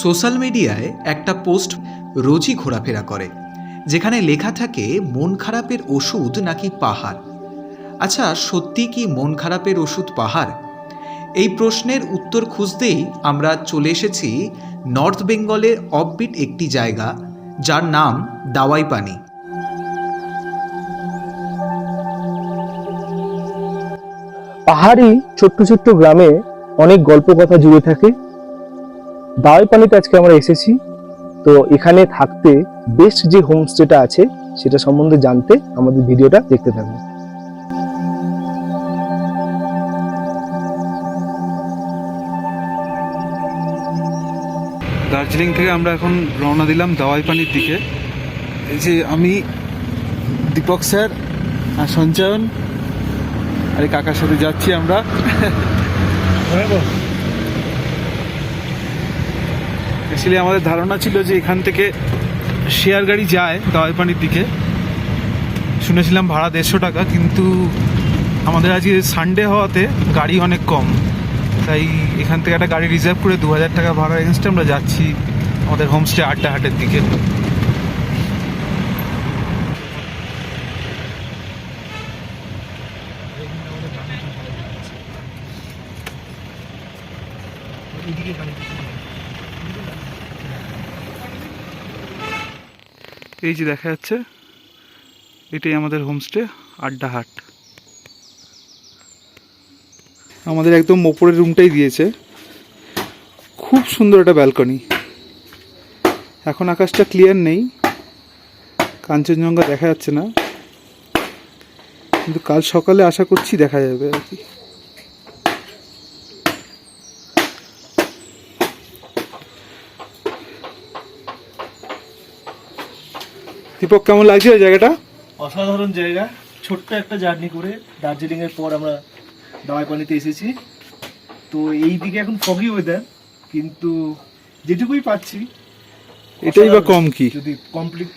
Social মিডিয়ায় একটা post রোজই ঘোরাফেরা করে, যেখানে লেখা থাকে, মন খারাপের ওষুধ নাকি পাহাড়। আচ্ছা সত্যি কি মন খারাপের ওষুধ পাহাড়? এই প্রশ্নের উত্তর খুঁজতেই আমরা চলে এসেছি নর্থ বেঙ্গলের অফবিট একটি জায়গা, যার নাম দাওয়াই পানি পাহাড়ি ছোট্ট ছোট্ট গ্রামে অনেক গল্প কথা জুড়ে থাকে। দাওয়াই পানিতে আজকে আমরা এসেছি। তো এখানে থাকতে বেস্ট যে হোমস্টেটা আছে সেটা সম্বন্ধে জানতে আমাদের ভিডিওটা দেখতে থাকবে। দার্জিলিং থেকে আমরা এখন রওনা দিলাম দাওয়াই পানির দিকে। এই যে আমি দীপক স্যার আর সঞ্চয়ন আর কাকার সাথে যাচ্ছি আমরা। অ্যাকচুয়ালি আমাদের ধারণা ছিল যে এখান থেকে শেয়ার গাড়ি যায় দাওয়াইপানির দিকে। শুনেছিলাম ভাড়া দেড়শো টাকা, কিন্তু আমাদের আজকে সানডে হওয়াতে গাড়ি অনেক কম। তাই এখান থেকে একটা গাড়ি রিজার্ভ করে দু হাজার টাকা ভাড়া এগেনস্টে আমরা যাচ্ছি আমাদের হোমস্টে আড্ডা হাটের দিকে। এই যে দেখা যাচ্ছে, এটাই আমাদের হোমস্টে আড্ডা হাট। আমাদের একদম ওপরের রুমটাই দিয়েছে। খুব সুন্দর একটা ব্যালকনি এখন আকাশটা ক্লিয়ার নেই, কাঞ্চনজঙ্ঘা দেখা যাচ্ছে না। কিন্তু কাল সকালে আশা করছি দেখা যাবে আর কি। দীপক কেমন লাগছে ওই জায়গাটা? অসাধারণ জায়গা। ছোট্ট একটা জার্নি করে দার্জিলিং এর পর আমরা দাওয়াই পানিতে এসেছি। তো এই দিকে এখন ফগি ওয়েদার কিন্তু যেটুকুই পাচ্ছি এটাই বা কম কি? যদি কমপ্লিট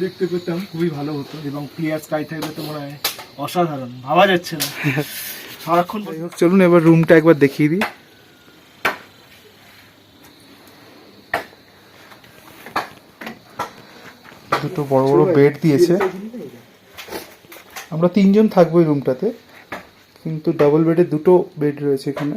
দেখতে পেতাম খুবই ভালো হতো এবং ক্লিয়ার স্কাই থাকলে তো মনে হয় অসাধারণ। ভাবা যাচ্ছে না। সারাক্ষণ চলুন এবার রুমটা একবার দেখিয়ে দিই। দুটো বড় বড় বেড দিয়েছে। আমরা তিনজন থাকব এই রুমটাতে কিন্তু ডাবল বেডে দুটো বেড রয়েছে এখানে।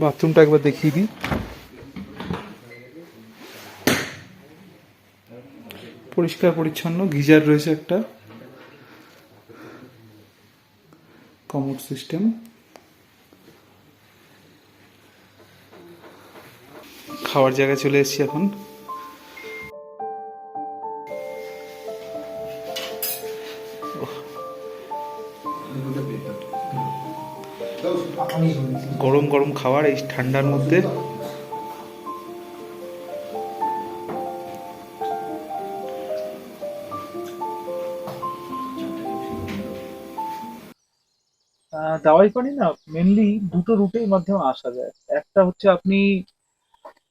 বাথরুমটা একবার দেখিয়ে দিই। পরিষ্কার পরিচ্ছন্ন গিজার রয়েছে একটা। কমোড সিস্টেম খাওয়ার জায়গায় চলে এসেছি এখন। গরম গরম খাবার এই ঠান্ডার মধ্যে। দাওয়াই পানি না মেনলি দুটো রুটের মাধ্যমে আসা যায়। একটা হচ্ছে আপনি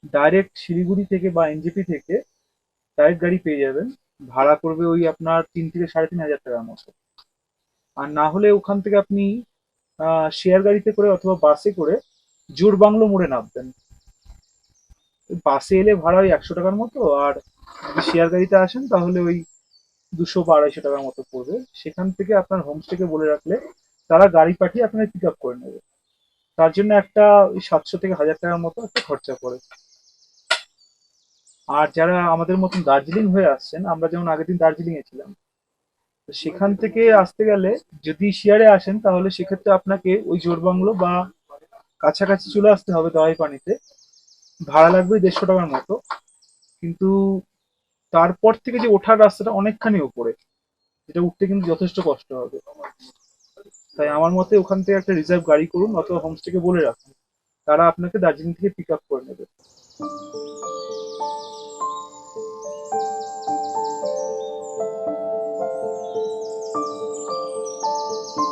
ডাইরেক্ট শিলিগুড়ি থেকে বা এনজেপি থেকে ডাইরেক্ট গাড়ি পেয়ে যাবেন। ভাড়া করবে ওই আপনার তিন থেকে সাড়ে তিন হাজার টাকার মতো। আর না হলে ওখান থেকে আপনি শেয়ার গাড়িতে করে অথবা বাসে করে জোর বাংলো মোড়ে নামবেন। বাসে এলে ভাড়া ওই একশো টাকার মতো আর যদি শেয়ার গাড়িতে আসেন তাহলে ওই দুশো বা আড়াইশো টাকার মতো পড়বে। সেখান থেকে আপনার হোমস্টেকে বলে রাখলে তারা গাড়ি পাঠিয়ে আপনাকে পিক আপ করে নেবে। তার জন্য একটা সাতশো থেকে হাজার টাকার মতো একটা খরচা পড়ে। আর যারা আমাদের মতন দার্জিলিং হয়ে আসছেন, আমরা যেমন আগের দিন দার্জিলিং এ ছিলাম সেখান থেকে আসতে গেলে যদি শিয়ারে আসেন, তাহলে সেক্ষেত্রে আপনাকে ওই জোরবাংলো বা কাছাকাছি চলে আসতে হবে দওয়াই পানিতে। ভাড়া লাগবে দেড়শো টাকার মতো। কিন্তু তারপর থেকে যে ওঠার রাস্তাটা অনেকখানি ওপরে, যেটা উঠতে কিন্তু যথেষ্ট কষ্ট হবে। তাই আমার মতে ওখান থেকে একটা রিজার্ভ গাড়ি করুন, অথবা হোমস্টেকে বলে রাখুন। তারা আপনাকে দার্জিলিং থেকে পিক আপ করে নেবে।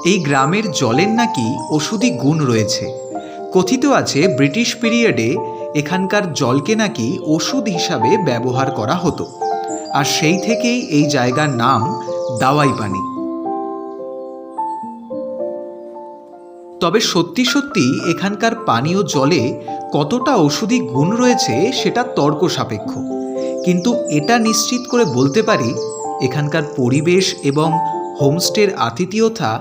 এই গ্রামের জলের নাকি ওষুধি গুণ রয়েছে। কথিত আছে, ব্রিটিশ পিরিয়ডে এখানকার জলকে নাকি ওষুধ হিসাবে ব্যবহার করা হতো। আর সেই থেকেই এই জায়গার নাম দাওয়াই পানি তবে সত্যি সত্যি এখানকার পানীয় জলে কতটা ওষুধি গুণ রয়েছে সেটা তর্ক সাপেক্ষ কিন্তু এটা নিশ্চিত করে বলতে পারি, এখানকার পরিবেশ এবং হোমস্টের আতিথেয়তা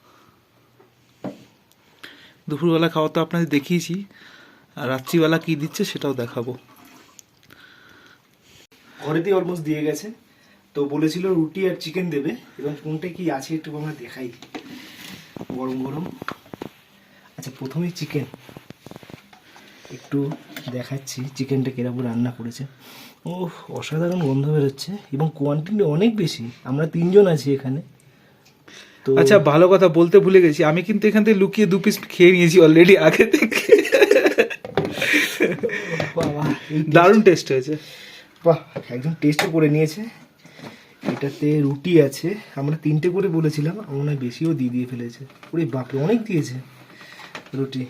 দুপুরবেলা খাওয়া তো আপনাদের দেখিয়েছি। আর রাত্রিবেলা কী দিচ্ছে সেটাও দেখাবো। ঘরেতেই অলমোস্ট দিয়ে গেছে। তো বলেছিল রুটি আর চিকেন দেবে। এবং কোনটা কি আছে একটু আমরা দেখাই। গরম গরম। আচ্ছা প্রথমেই চিকেন। একটু দেখাচ্ছি চিকেনটা কীরকম রান্না করেছে। ও অসাধারণ গন্ধ বেরোচ্ছে এবং কোয়ান্টিটি অনেক বেশি। আমরা তিনজন আছি এখানে। তো আচ্ছা ভালো কথা বলতে ভুলে গেছি। আমি কিন্তু এখান থেকে লুকিয়ে দু পিস খেয়ে নিয়েছি অলরেডি আগে থেকে। দারুণ টেস্ট হয়েছে। বাহ একজন টেস্টও করে নিয়েছে। এটাতে রুটি আছে। আমরা তিনটে করে বলেছিলাম আমার মনে হয় বেশিও দিয়ে দিয়ে ফেলেছে। ওরে বাপরে অনেক দিয়েছে রুটি।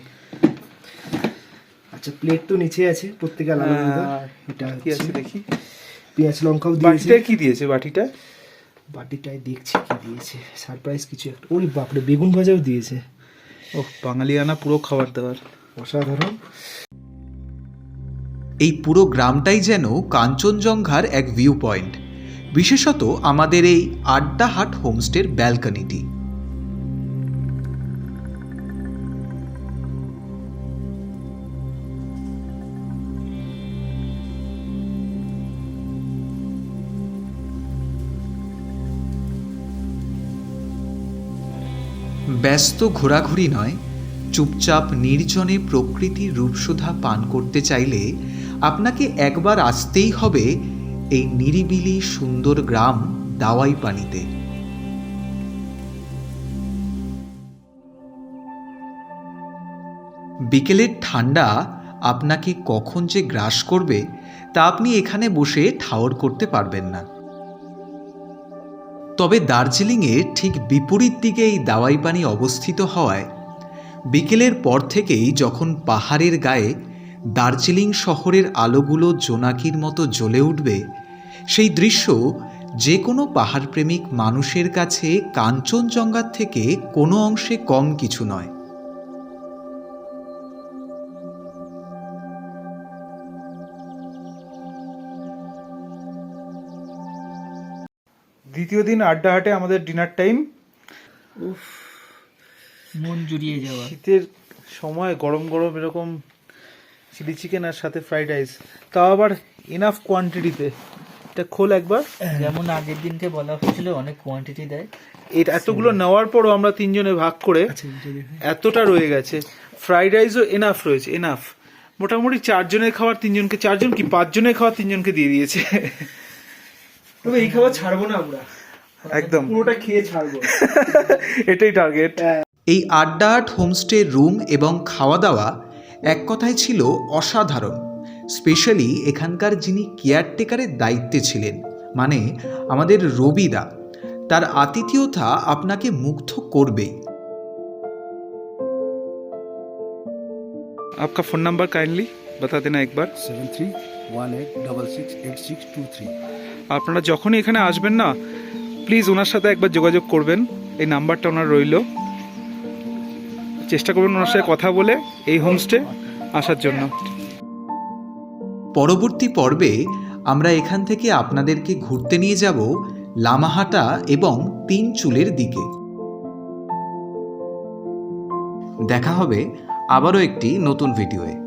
আচ্ছা প্লেট তো নিচে আছে প্রত্যেকে আলাদা আলাদা। এটা কি আছে দেখি। পেঁয়াজ লঙ্কাও দিয়েছে। কি দিয়েছে বাটিটা? বাটিটায় দেখছি কি দিয়েছে। সারপ্রাইজ কিছু একটা। ওরে বাপরে, বেগুন ভাজাও দিয়েছে। ও বাঙালিয়ানা পুরো খাবার দাবার। অসাধারণ। এই পুরো গ্রামটাই যেন কাঞ্চনজঙ্ঘার এক ভিউ পয়েন্ট বিশেষত আমাদের এই আড্ডাহাট হোমস্টের ব্যালকনিটি ব্যস্ত ঘোরাঘুরি নয়, চুপচাপ নির্জনে প্রকৃতির রূপসুধা পান করতে চাইলে আপনাকে একবার আসতেই হবে এই নিরিবিলি সুন্দর গ্রাম দাওয়াই পানিতে বিকেলের ঠান্ডা আপনাকে কখন যে গ্রাস করবে তা আপনি এখানে বসে ঠাওর করতে পারবেন না। তবে দার্জিলিংয়ের ঠিক বিপরীত দিকে এই দাওয়াই পানি অবস্থিত হওয়ায় বিকেলের পর থেকেই যখন পাহাড়ের গায়ে দার্জিলিং শহরের আলোগুলো জোনাকির মতো জ্বলে উঠবে, সেই দৃশ্য যে কোনো পাহাড়প্রেমিক মানুষের কাছে কাঞ্চনজঙ্ঘার থেকে কোনো অংশে কম কিছু নয়। দ্বিতীয় দিন আড্ডাহাটে আমাদের ডিনার টাইম মন জুড়িয়ে যাওয়া। শীতের সময় গরম গরম এরকম চিলি চিকেন আর সাথে ফ্রাইড রাইস তাও আবার এনাফ কোয়ান্টিটিতে এটা খোল একবার। যেমন আগের দিনকে বলা হয়েছিল অনেক কোয়ান্টিটি দেয়। এই এতগুলো নেওয়ার পরও আমরা তিনজনে ভাগ করে আচ্ছা এটা এতটা রয়ে গেছে। ফ্রাইড রাইসও এনাফ রয়েছে এনাফ মোটামুটি চারজনের খাবার তিনজনকে চারজন কি পাঁচজনের খাবার তিনজনকে দিয়ে দিয়েছে। তবে এই খাবার ছাড়বো না আমরা একদম পুরোটা খেয়ে ছাড়বো এটাই টার্গেট এই আড্ডাহাট হোমস্টে রুম এবং খাওয়া দাওয়া এক কথায় ছিল অসাধারণ স্পেশালি এখানকার যিনি কেয়ারটেকারের দায়িত্বে ছিলেন মানে আমাদের রবিদা তার আতিথেয়তা আপনাকে মুগ্ধ করবেই आपका फोन नंबर काइंडली बता देना एक बार seven three one eight double six eight six two three আপনারা যখনই এখানে আসবেন না প্লিজ ওনার সাথে একবার যোগাযোগ করবেন। এই নাম্বারটা ওনার রইল। চেষ্টা করবেন ওনার সাথে কথা বলে এই হোমস্টে আসার জন্য। পরবর্তী পর্বে আমরা এখান থেকে আপনাদেরকে ঘুরতে নিয়ে যাব লামাহাটা এবং তিন চুলের দিকে। দেখা হবে আবারও একটি নতুন ভিডিওয়ে।